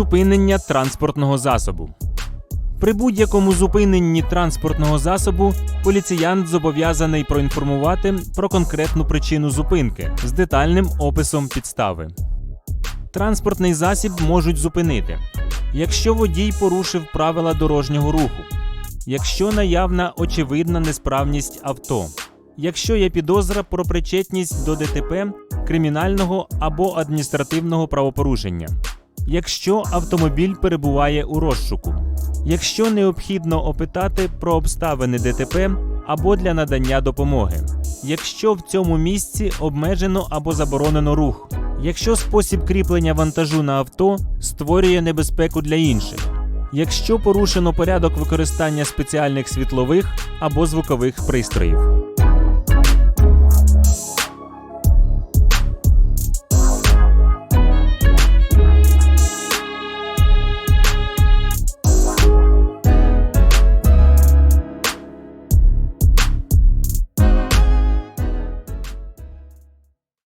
Зупинення транспортного засобу. При будь-якому зупиненні транспортного засобу поліціянт зобов'язаний проінформувати про конкретну причину зупинки з детальним описом підстави. Транспортний засіб можуть зупинити, якщо водій порушив правила дорожнього руху, якщо наявна очевидна несправність авто, якщо є підозра про причетність до ДТП, кримінального або адміністративного правопорушення, якщо автомобіль перебуває у розшуку, якщо необхідно опитати про обставини ДТП або для надання допомоги, якщо в цьому місці обмежено або заборонено рух, якщо спосіб кріплення вантажу на авто створює небезпеку для інших, якщо порушено порядок використання спеціальних світлових або звукових пристроїв.